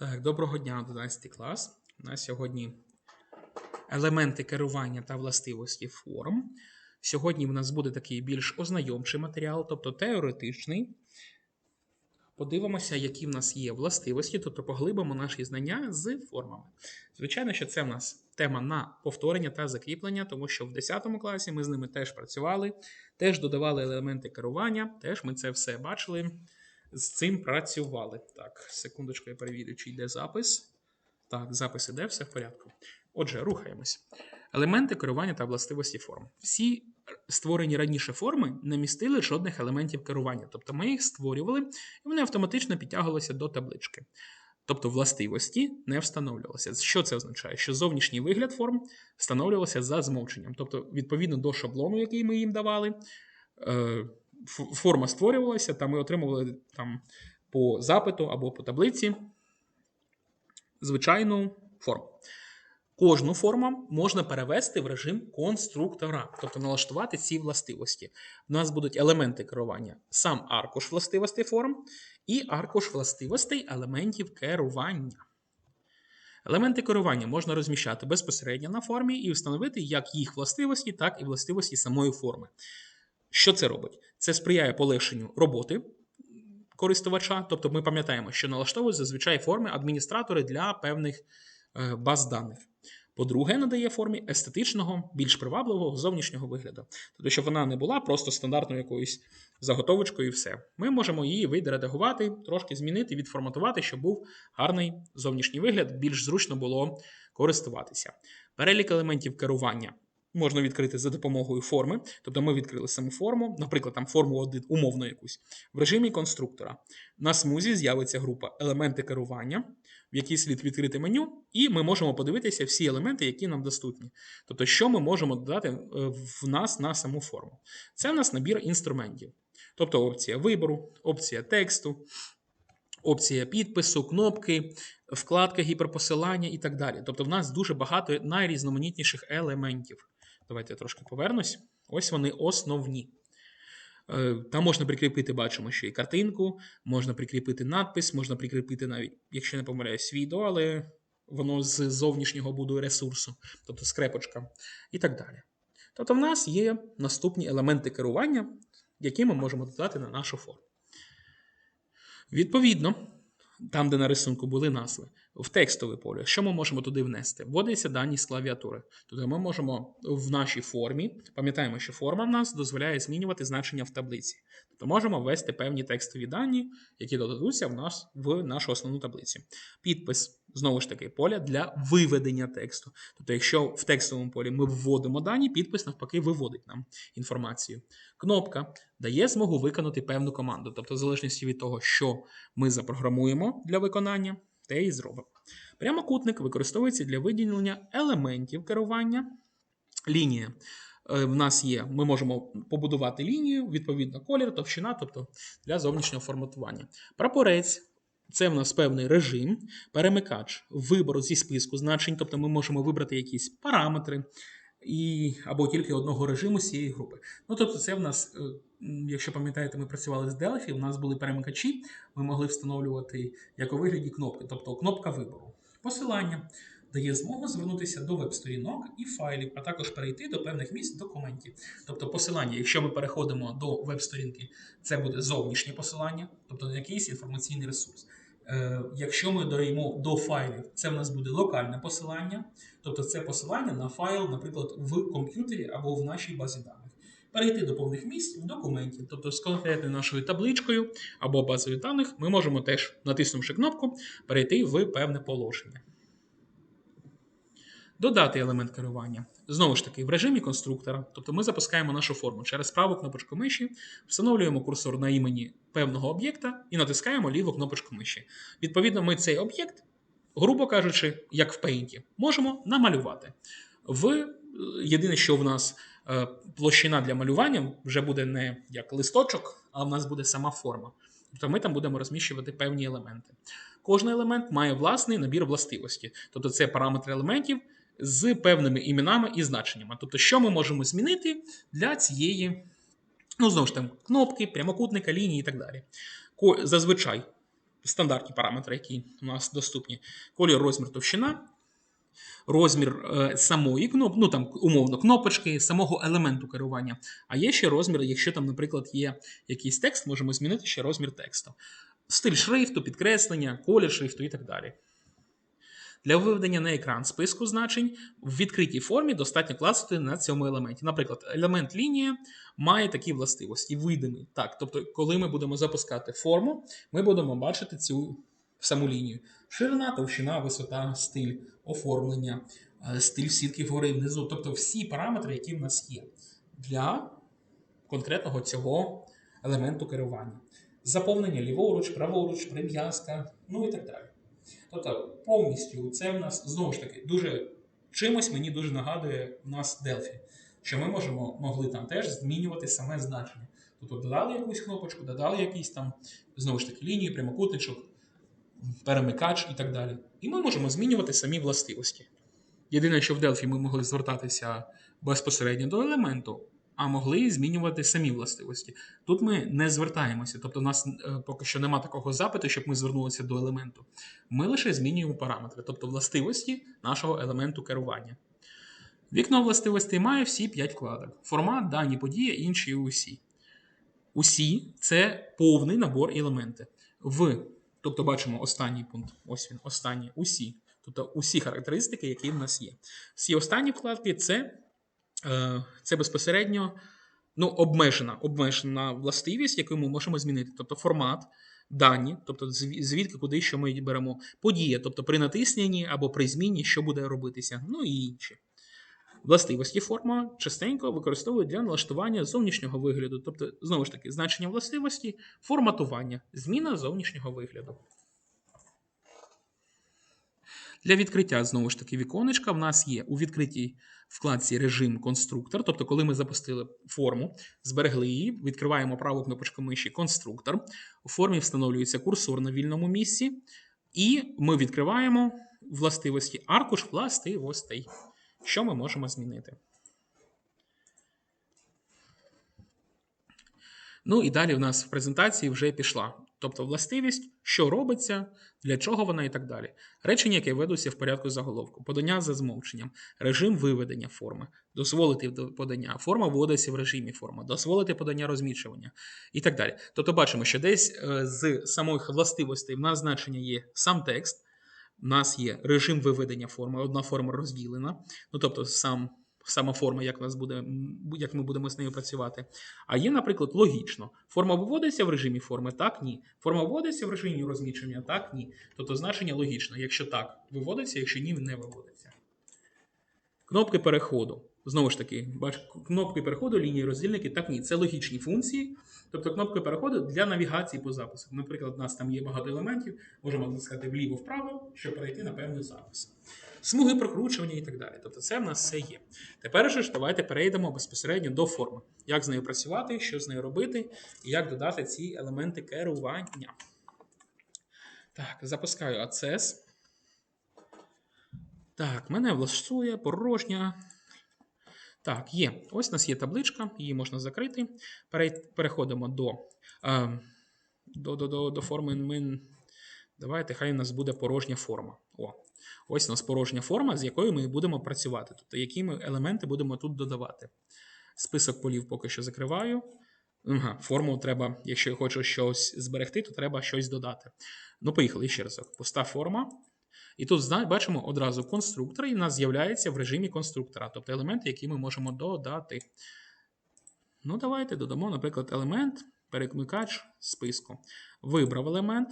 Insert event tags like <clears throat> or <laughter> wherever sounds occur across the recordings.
Так, доброго дня, 11 клас. У нас сьогодні елементи керування та властивості форм. Сьогодні в нас буде такий більш ознайомчий матеріал, тобто теоретичний. Подивимося, які в нас є властивості, тобто поглибимо наші знання з формами. Звичайно, що це в нас тема на повторення та закріплення, тому що в 10 класі ми з ними теж працювали, теж додавали елементи керування, теж ми це все бачили з цим працювали. Так, секундочку, я перевірю, чи йде запис. Так, запис іде, все в порядку. Отже, рухаємось. Елементи керування та властивості форм. Всі створені раніше форми не містили жодних елементів керування. Тобто ми їх створювали, і вони автоматично підтягувалися до таблички. Тобто властивості не встановлювалися. Що це означає? Що зовнішній вигляд форм встановлювався за змовченням. Тобто, відповідно до шаблону, який ми їм давали, е, форма створювалася, та ми отримували там по запиту або по таблиці звичайну форму. Кожну форму можна перевести в режим конструктора, тобто налаштувати ці властивості. У нас будуть елементи керування, сам аркуш властивостей форм і аркуш властивостей елементів керування. Елементи керування можна розміщати безпосередньо на формі і встановити як їх властивості, так і властивості самої форми. Що це робить? Це сприяє полегшенню роботи користувача. Тобто ми пам'ятаємо, що налаштовують зазвичай форми адміністратори для певних е, баз даних. По-друге, надає формі естетичного, більш привабливого зовнішнього вигляду. Тобто, щоб вона не була просто стандартною якоюсь заготовочкою і все. Ми можемо її вийде редагувати, трошки змінити, відформатувати, щоб був гарний зовнішній вигляд, більш зручно було користуватися. Перелік елементів керування можна відкрити за допомогою форми. Тобто ми відкрили саму форму, наприклад, там форму 1, умовно якусь, в режимі конструктора. На смузі з'явиться група елементи керування, в якій слід відкрити меню, і ми можемо подивитися всі елементи, які нам доступні. Тобто, що ми можемо додати е, в нас на саму форму. Це в нас набір інструментів. Тобто опція вибору, опція тексту, опція підпису, кнопки, вкладка гіперпосилання і так далі. Тобто, в нас дуже багато найрізноманітніших елементів. Давайте я трошки повернусь. Ось вони основні. Е, Там можна прикріпити, бачимо, що і картинку, можна прикріпити надпис, можна прикріпити навіть, якщо не помиляюсь, відео, але воно з зовнішнього буде ресурсу, тобто скрепочка, і так далі. Тобто, в нас є наступні елементи керування, які ми можемо додати на нашу форму. Відповідно, там, де на рисунку були назви, в текстове поле, що ми можемо туди внести? Вводяться дані з клавіатури. Тобто ми можемо в нашій формі, пам'ятаємо, що форма в нас дозволяє змінювати значення в таблиці. Тобто можемо ввести певні текстові дані, які додадуться в нас в нашу основну таблицю. Підпис, знову ж таки, поля для виведення тексту. Тобто, якщо в текстовому полі ми вводимо дані, підпис навпаки виводить нам інформацію. Кнопка дає змогу виконати певну команду. Тобто, в залежності від того, що ми запрограмуємо для виконання, те і зробимо. Прямокутник використовується для виділення елементів керування. Лінія. Е, В нас є, ми можемо побудувати лінію, відповідно, колір, товщина, тобто для зовнішнього форматування. Прапорець це в нас певний режим, перемикач вибору зі списку значень, тобто ми можемо вибрати якісь параметри і, або тільки одного режиму цієї групи. Ну, тобто, це в нас, е, якщо пам'ятаєте, ми працювали з Delphi, у нас були перемикачі, ми могли встановлювати як у вигляді кнопки, тобто кнопка вибору. Посилання дає змогу звернутися до веб-сторінок і файлів, а також перейти до певних місць документів. Тобто посилання, якщо ми переходимо до веб-сторінки, це буде зовнішнє посилання, тобто на якийсь інформаційний ресурс. Е, Якщо ми додаємо до файлів, це в нас буде локальне посилання, тобто це посилання на файл, наприклад, в комп'ютері або в нашій базі даних. Перейти до повних місць в документі, тобто з конкретною нашою табличкою або базою даних, ми можемо теж, натиснувши кнопку, перейти в певне положення. Додати елемент керування. Знову ж таки, в режимі конструктора, тобто ми запускаємо нашу форму через праву кнопочку миші, встановлюємо курсор на імені певного об'єкта і натискаємо ліву кнопочку миші. Відповідно, ми цей об'єкт, грубо кажучи, як в Paint, можемо намалювати. В е, єдине, що в нас е, площина для малювання вже буде не як листочок, а в нас буде сама форма. Тобто ми там будемо розміщувати певні елементи. Кожен елемент має власний набір властивості, тобто це параметри елементів з певними іменами і значеннями. Тобто, що ми можемо змінити для цієї, ну знову ж там, кнопки, прямокутника, лінії і так далі. Зазвичай стандартні параметри, які у нас доступні. Колір, розмір, товщина, розмір е, самої кнопки, ну там умовно кнопочки, самого елементу керування. А є ще розмір, якщо там, наприклад, є якийсь текст, можемо змінити ще розмір тексту. Стиль шрифту, підкреслення, колір шрифту і так далі. Для виведення на екран списку значень в відкритій формі достатньо клацати на цьому елементі. Наприклад, елемент лінія має такі властивості, видимий. Так, тобто, коли ми будемо запускати форму, ми будемо бачити цю саму лінію. Ширина, товщина, висота, стиль, оформлення, е, стиль сітки вгори внизу. Тобто всі параметри, які в нас є для конкретного цього елементу керування. Заповнення ліворуч, праворуч, прив'язка, ну і так далі. Тобто, повністю це в нас знову ж таки дуже чимось мені дуже нагадує в нас Delphi, що ми можемо могли там теж змінювати саме значення. Тобто додали якусь кнопочку, додали якісь там знову ж таки лінії, прямокутничок, перемикач і так далі. І ми можемо змінювати самі властивості. Єдине, що в Delphi ми могли звертатися безпосередньо до елементу, а могли змінювати самі властивості. Тут ми не звертаємося, тобто у нас е, поки що немає такого запиту, щоб ми звернулися до елементу. Ми лише змінюємо параметри, тобто властивості нашого елементу керування. Вікно властивостей має всі 5 вкладок: формат, дані події, інші і усі. Усі це повний набор елементи. В, тобто бачимо останній пункт. Ось він, останній, усі. Тобто усі характеристики, які в нас є. Всі останні вкладки це, це безпосередньо ну, обмежена, обмежена властивість, яку ми можемо змінити. Тобто формат, дані, тобто звідки, куди що ми беремо, подія, тобто при натисненні або при зміні, що буде робитися, ну і інші. Властивості форма частенько використовують для налаштування зовнішнього вигляду, тобто, знову ж таки, значення властивості, форматування, зміна зовнішнього вигляду. Для відкриття, знову ж таки, віконечка в нас є у відкритій вкладці режим конструктор. Тобто, коли ми запустили форму, зберегли її, відкриваємо праву кнопочку миші конструктор. У формі встановлюється курсор на вільному місці, і ми відкриваємо властивості аркуш властивостей. Що ми можемо змінити? Ну і далі в нас в презентації вже пішла. Тобто властивість, що робиться, для чого вона і так далі. Речення, яке ведуться в порядку заголовку, подання за змовченням, режим виведення форми, дозволити подання, форма вводиться в режимі форми, дозволити подання розмічування і так далі. Тобто бачимо, що десь е, з самих властивостей в нас значення є сам текст, у нас є режим виведення форми, одна форма розділена, ну тобто сам, сама форма, як, нас буде, як ми будемо з нею працювати. А є, наприклад, логічно. Форма виводиться в режимі форми, так, ні. Форма виводиться в режимі розмічення, так, ні. Тобто значення логічно. Якщо так, виводиться, якщо ні, не виводиться. Кнопки переходу. Знову ж таки, бач, кнопки переходу, лінії роздільники, так ні, це логічні функції. Тобто кнопки переходу для навігації по запису. Наприклад, у нас там є багато елементів, можемо натискати вліво-вправо, щоб перейти на певний запис. Смуги прокручування і так далі. Тобто це в нас все є. Тепер же ж давайте перейдемо безпосередньо до форми. Як з нею працювати, що з нею робити, і як додати ці елементи керування. Так, запускаю Access. Так, мене влаштує порожня. Так, є. Ось у нас є табличка, її можна закрити. Переходимо до, е, до, до, до, до форми. Ми... Давайте, хай у нас буде порожня форма. О, ось у нас порожня форма, з якою ми будемо працювати. Тобто, які ми елементи будемо тут додавати. Список полів поки що закриваю. Ага, форму треба, якщо я хочу щось зберегти, то треба щось додати. Ну, поїхали ще разок. Пуста форма. І тут бачимо одразу конструктор, і в нас з'являється в режимі конструктора, тобто елементи, які ми можемо додати. Ну, давайте додамо, наприклад, елемент, перекликач списку. Вибрав елемент,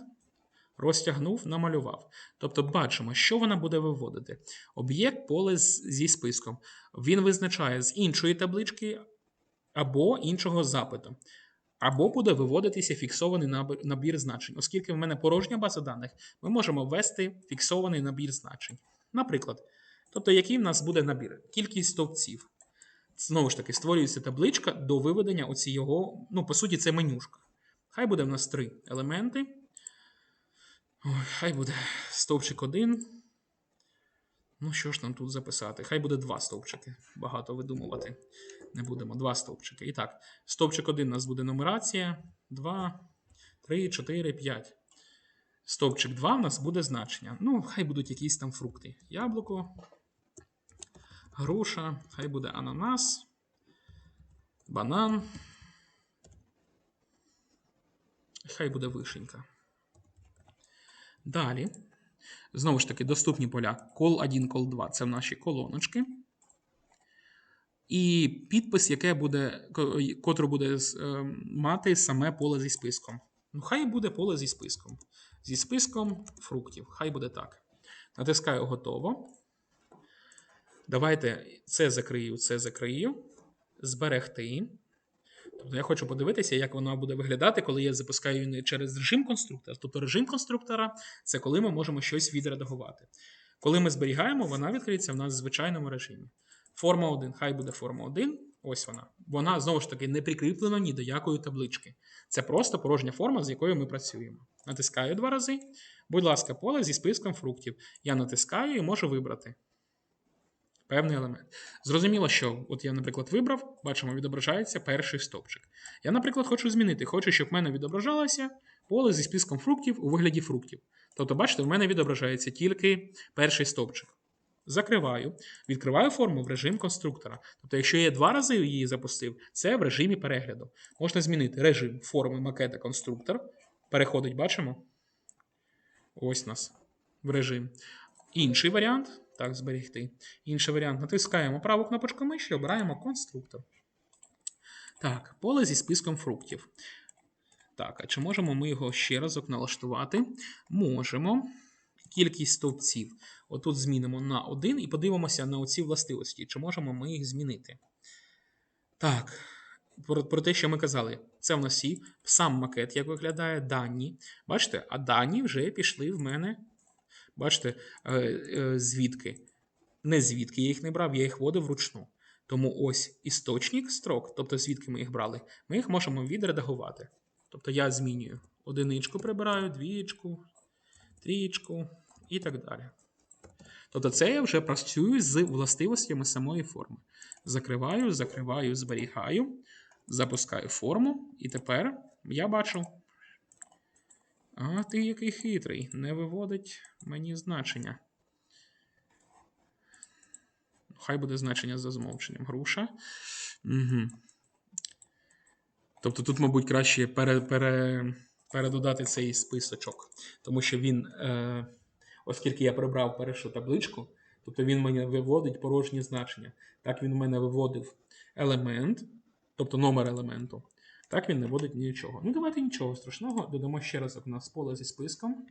розтягнув, намалював. Тобто бачимо, що вона буде виводити. Об'єкт поле зі списком. Він визначає з іншої таблички або іншого запиту. Або буде виводитися фіксований набір, значень. Оскільки в мене порожня база даних, ми можемо ввести фіксований набір значень. Наприклад, тобто, який в нас буде набір? Кількість стовпців. Знову ж таки, створюється табличка до виведення оці його, ну, по суті, це менюшка. Хай буде в нас три елементи. Ой, хай буде стовпчик 1. Ну, що ж нам тут записати? Хай буде два стовпчики. Багато видумувати не будемо. Два стовпчики. І так, стовпчик 1 у нас буде нумерація. 2, 3, 4, 5. Стовпчик 2 в нас буде значення. Ну, хай будуть якісь там фрукти. Яблуко, груша, хай буде ананас, банан. Хай буде вишенька. Далі. Знову ж таки, доступні поля кол 1, кол 2 це в наші колоночки. І підпис, яке буде, котру буде е, мати саме поле зі списком. Ну, хай буде поле зі списком. Зі списком фруктів. Хай буде так. Натискаю готово. Давайте це закрию, це закрию. Зберегти. Тобто я хочу подивитися, як воно буде виглядати, коли я запускаю її через режим конструктора. Тобто режим конструктора це коли ми можемо щось відредагувати. Коли ми зберігаємо, вона відкриється в нас в звичайному режимі. Форма 1, хай буде форма 1. Ось вона. Вона знову ж таки не прикріплена ні до якої таблички. Це просто порожня форма, з якою ми працюємо. Натискаю два рази. Будь ласка, поле зі списком фруктів. Я натискаю і можу вибрати певний елемент. Зрозуміло, що от я, наприклад, вибрав, бачимо, відображається перший стовпчик. Я, наприклад, хочу змінити. Хочу, щоб в мене відображалося поле зі списком фруктів у вигляді фруктів. Тобто, бачите, в мене відображається тільки перший стовпчик. Закриваю, відкриваю форму в режим конструктора. Тобто, якщо я два рази її запустив, це в режимі перегляду. Можна змінити режим форми макета конструктор. Переходить, бачимо. Ось нас в режим. Інший варіант. Так, зберегти. Інший варіант. Натискаємо праву кнопочку миші, обираємо конструктор. Так, поле зі списком фруктів. Так, а чи можемо ми його ще разок налаштувати? Можемо. Кількість стовпців. Отут змінимо на 1 і подивимося на оці властивості, чи можемо ми їх змінити. Так, про, про те, що ми казали, це в нас всі сам макет, як виглядає, дані. Бачите, а дані вже пішли в мене. Бачите, е, е, звідки? Не звідки я їх не брав, я їх вводив вручну. Тому ось істочник строк, тобто звідки ми їх брали, ми їх можемо відредагувати. Тобто я змінюю одиничку прибираю, двічку, трієчку і так далі. Тобто це я вже працюю з властивостями самої форми. Закриваю, закриваю, зберігаю, запускаю форму, і тепер я бачу. А ти який хитрий, не виводить мені значення. Хай буде значення за змовченням. Груша. Угу. Тобто тут, мабуть, краще пере, пере, передодати цей списочок, тому що він, е, оскільки я прибрав першу табличку, тобто він мені виводить порожні значення. Так він в мене виводив елемент, тобто номер елементу. Так він не вводить нічого. Ну, давайте нічого страшного. Додамо ще раз у нас поле зі списком.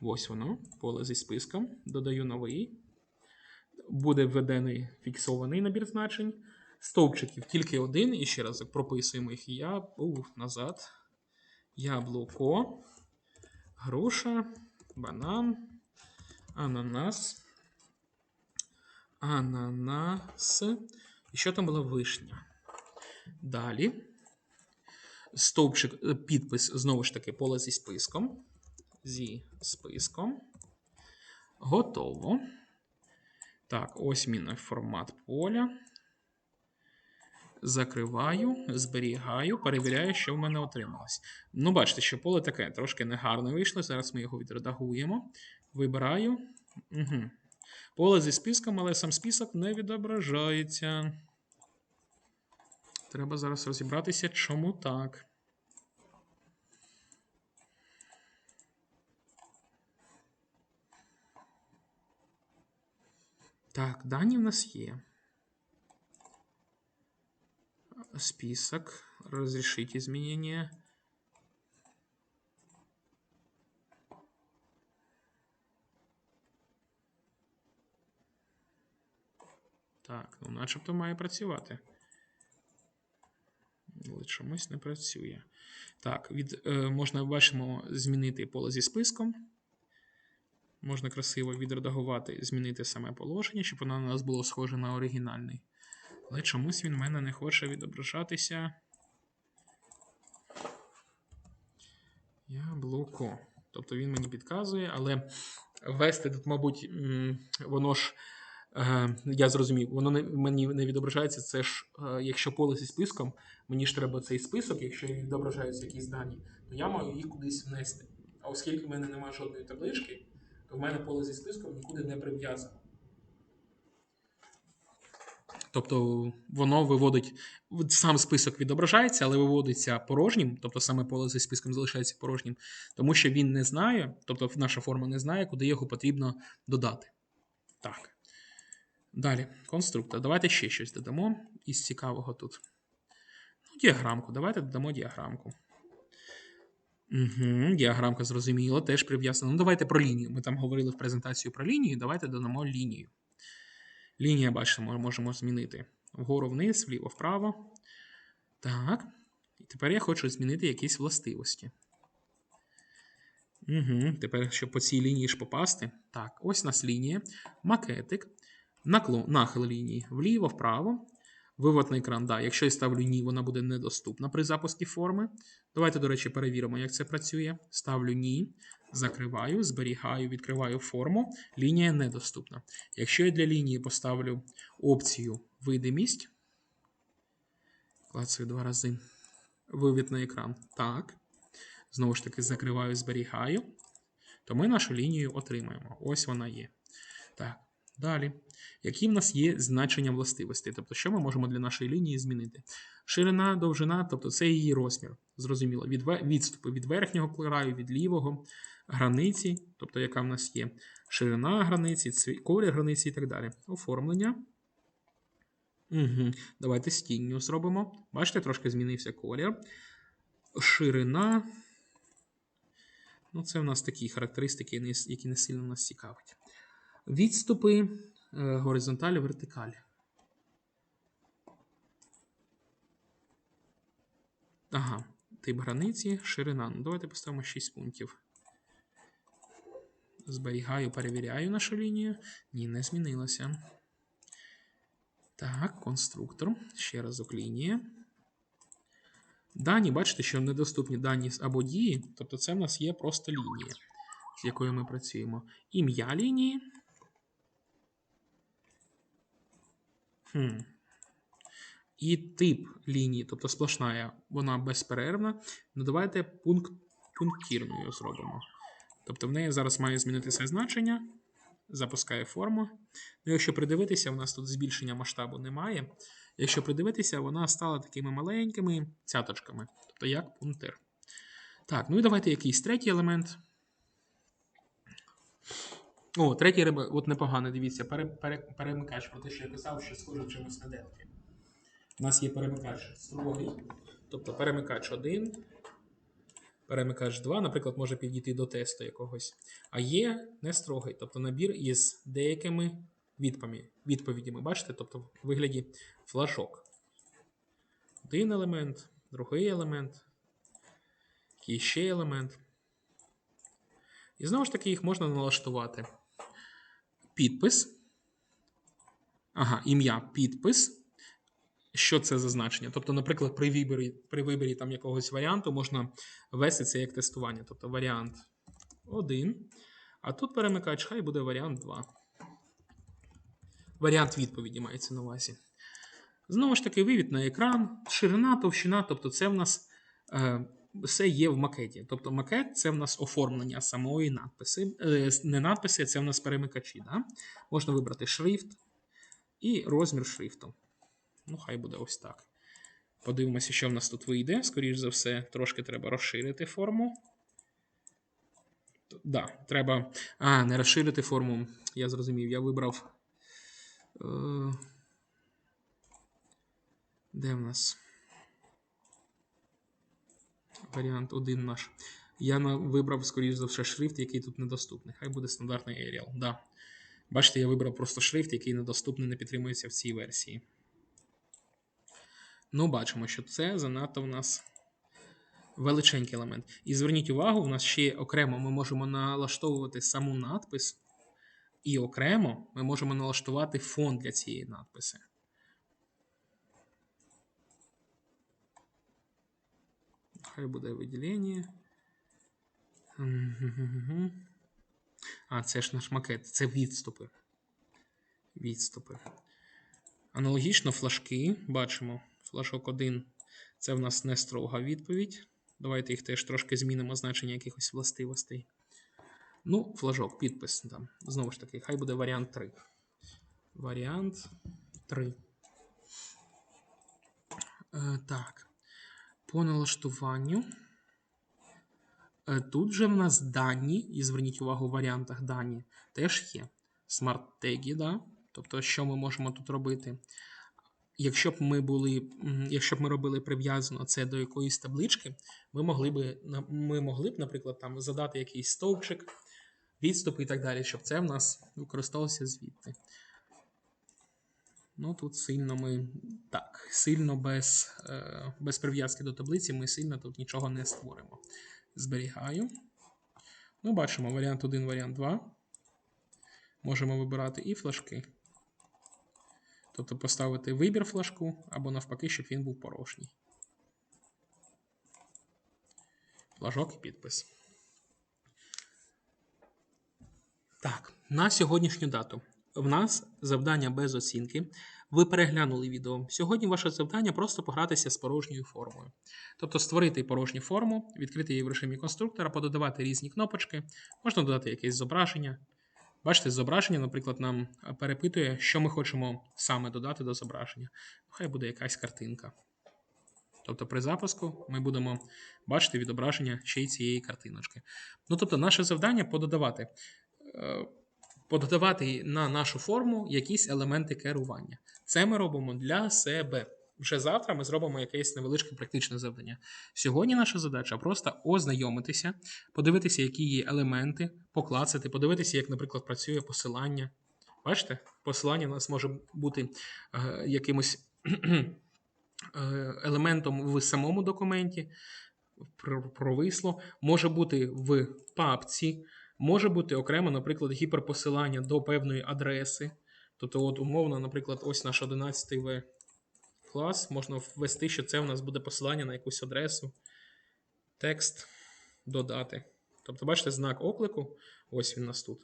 Ось воно, поле зі списком. Додаю новий. Буде введений фіксований набір значень. Стовпчиків тільки один. І ще раз прописуємо їх. Я ух, назад. Яблуко, груша, банан, ананас, ананас. І що там була вишня? Далі. Стовпчик, е, підпис, знову ж таки, поле зі списком. Зі списком. Готово. Так, ось мій формат поля. Закриваю, зберігаю, перевіряю, що в мене отрималось. Ну, бачите, що поле таке трошки негарно вийшло. Зараз ми його відредагуємо. Вибираю. Угу. Поле зі списком, але сам список не відображається. Треба зараз розібратися, чому так. Так, дані в нас є. Список. Разрешить изменения. Так, ну начебто має працювати. Але чомусь не працює. Так, від, е, можна бачимо змінити поле зі списком. Можна красиво відредагувати, змінити саме положення, щоб воно на нас було схоже на оригінальний. Але чомусь він в мене не хоче відображатися. Яблуко. Тобто він мені підказує, але ввести тут, мабуть, воно ж. Е, я зрозумів, воно не, мені не відображається. Це ж, е, якщо поле зі списком, мені ж треба цей список, якщо відображаються якісь дані, то я маю їх кудись внести. А оскільки в мене немає жодної таблички, то в мене поле зі списком нікуди не прив'язано. Тобто воно виводить сам список відображається, але виводиться порожнім, тобто саме поле зі списком залишається порожнім, тому що він не знає, тобто наша форма не знає, куди його потрібно додати. Так. Далі, конструктор. Давайте ще щось додамо із цікавого тут. Ну, діаграмку. Давайте додамо діаграмку. Угу, Діаграмка зрозуміло, теж прив'язана. Ну, давайте про лінію. Ми там говорили в презентацію про лінію. Давайте додамо лінію. Лінія, бачимо, можемо змінити вгору вниз, вліво, вправо. Так. І тепер я хочу змінити якісь властивості. Угу, Тепер, щоб по цій лінії ж попасти. Так, ось у нас лінія. Макетик. Наклон, нахил лінії вліво, вправо. Вивод на екран. Да, якщо я ставлю ні, вона буде недоступна при запуску форми. Давайте, до речі, перевіримо, як це працює. Ставлю ні, закриваю, зберігаю, відкриваю форму. Лінія недоступна. Якщо я для лінії поставлю опцію видимість, клацаю два рази. Вивід на екран. Так. Знову ж таки, закриваю, зберігаю. То ми нашу лінію отримаємо. Ось вона є. Так, далі. Які в нас є значення властивостей? Тобто, що ми можемо для нашої лінії змінити? Ширина, довжина, тобто це її розмір. Зрозуміло, від відступи від верхнього краю, від лівого, границі, тобто яка в нас є ширина границі, колір границі і так далі. Оформлення. Угу. Давайте з тінню зробимо. Бачите, трошки змінився колір. Ширина. Ну, це в нас такі характеристики, які не сильно нас цікавить. Відступи горизонталі, вертикалі. Ага, тип границі, ширина. Ну, давайте поставимо 6 пунктів. Зберігаю, перевіряю нашу лінію. Ні, не змінилося. Так, конструктор. Ще разок лінія. Дані, бачите, що недоступні дані або дії, тобто це в нас є просто лінія, з якою ми працюємо. Ім'я лінії. Хм. І тип лінії, тобто сплошна, вона безперервна. Ну, давайте пункт пунктірною зробимо. Тобто в неї зараз має змінитися значення. Запускає форму. Ну, якщо придивитися, у нас тут збільшення масштабу немає. Якщо придивитися, вона стала такими маленькими цяточками, тобто як пунктир. Так, ну і давайте якийсь третій елемент. О, третій риба, от непогано, дивіться, пере, пере, перемикач про те, що я казав, що схоже чимось на детки. У нас є перемикач строгий, тобто перемикач 1, перемикач 2, наприклад, може підійти до тесту якогось. А є не строгий, тобто набір із деякими відповідями. Бачите? Тобто в вигляді флажок. Один елемент, другий елемент, який ще елемент. І знову ж таки, їх можна налаштувати. Підпис. Ага, ім'я підпис. Що це за значення? Тобто, наприклад, при виборі при виборі там якогось варіанту можна ввести це як тестування. Тобто варіант 1. А тут перемикач, хай буде варіант 2. Варіант відповіді мається на увазі. Знову ж таки, вивід на екран, ширина, товщина, тобто це в нас е, все є в макеті. Тобто макет це в нас оформлення самої надписи. Е, не надписи, це в нас перемикачі. Да? Можна вибрати шрифт і розмір шрифту. Ну, хай буде ось так. Подивимося, що в нас тут вийде. Скоріше за все, трошки треба розширити форму. Да, треба. А, не розширити форму. Я зрозумів, я вибрав. Е... Де в нас? Варіант один наш. Я вибрав, скоріш за все, шрифт, який тут недоступний. Хай буде стандартний Arial. Да. Бачите, я вибрав просто шрифт, який недоступний, не підтримується в цій версії. Ну, бачимо, що це занадто в нас величенький елемент. І зверніть увагу, у нас ще окремо ми можемо налаштовувати саму надпис, і окремо ми можемо налаштувати фон для цієї надписи. Хай буде виділення. А, це ж наш макет, це відступи. Відступи. Аналогічно флажки бачимо. Флажок 1 це в нас не строга відповідь. Давайте їх теж трошки змінимо значення якихось властивостей. Ну, флажок, підпис. Там. Знову ж таки, хай буде варіант 3. Варіант 3. Е, так. По налаштуванню. Е, Тут же в нас дані, і зверніть увагу, в варіантах дані теж є. Смарт-теги, да? тобто, що ми можемо тут робити. Якщо б ми були, якщо б ми робили прив'язано це до якоїсь таблички, ми могли б, ми могли б, наприклад, там задати якийсь стовпчик, відступи і так далі, щоб це в нас використовувалося звідти. Ну, тут сильно ми так, сильно без, е, без прив'язки до таблиці ми сильно тут нічого не створимо. Зберігаю. Ну, бачимо варіант 1, варіант 2. Можемо вибирати і флажки. Тобто поставити вибір флажку, або навпаки, щоб він був порожній. Флажок і підпис. Так, на сьогоднішню дату. В нас завдання без оцінки. Ви переглянули відео. Сьогодні ваше завдання просто погратися з порожньою формою. Тобто створити порожню форму, відкрити її в режимі конструктора, пододавати різні кнопочки, можна додати якесь зображення. Бачите, зображення, наприклад, нам е, перепитує, що ми хочемо саме додати до зображення. Хай буде якась картинка. Тобто при запуску ми будемо бачити відображення ще й цієї картиночки. Ну, тобто, наше завдання пододавати, е, пододавати на нашу форму якісь елементи керування. Це ми робимо для себе. Вже завтра ми зробимо якесь невеличке практичне завдання. Сьогодні наша задача просто ознайомитися, подивитися, які є елементи, поклацати, подивитися, як, наприклад, працює посилання. Бачите, посилання у нас може бути е, якимось <clears throat> е, елементом в самому документі, про- провисло, може бути в папці, може бути окремо, наприклад, гіперпосилання до певної адреси. Тобто, от умовно, наприклад, ось наш 11 В клас, можна ввести, що це у нас буде посилання на якусь адресу, текст додати. Тобто, бачите, знак оклику, ось він у нас тут.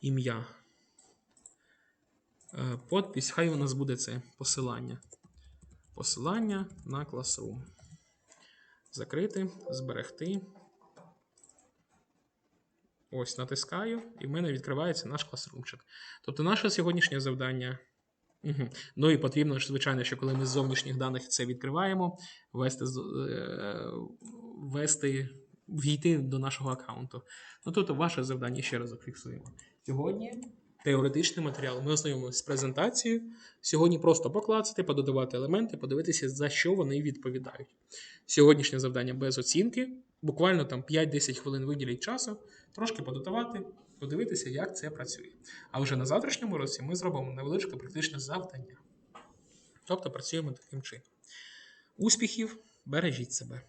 Ім'я. Е, Подпись, хай у нас буде це посилання. Посилання на Classroom. Закрити, зберегти. Ось натискаю, і в мене відкривається наш класрумчик. Тобто, наше сьогоднішнє завдання. Угу. Ну і потрібно звичайно, що коли ми з зовнішніх даних це відкриваємо, ввести, з- е, ввести, війти до нашого аккаунту. Ну тут ваше завдання ще раз зафіксуємо. Сьогодні теоретичний матеріал. Ми ознайомилися з презентацією. Сьогодні просто поклацати, пододавати елементи, подивитися, за що вони відповідають. Сьогоднішнє завдання без оцінки. Буквально там 5-10 хвилин виділіть часу, трошки подотувати, подивитися, як це працює. А вже на завтрашньому році ми зробимо невеличке практичне завдання. Тобто працюємо таким чином. Успіхів, бережіть себе.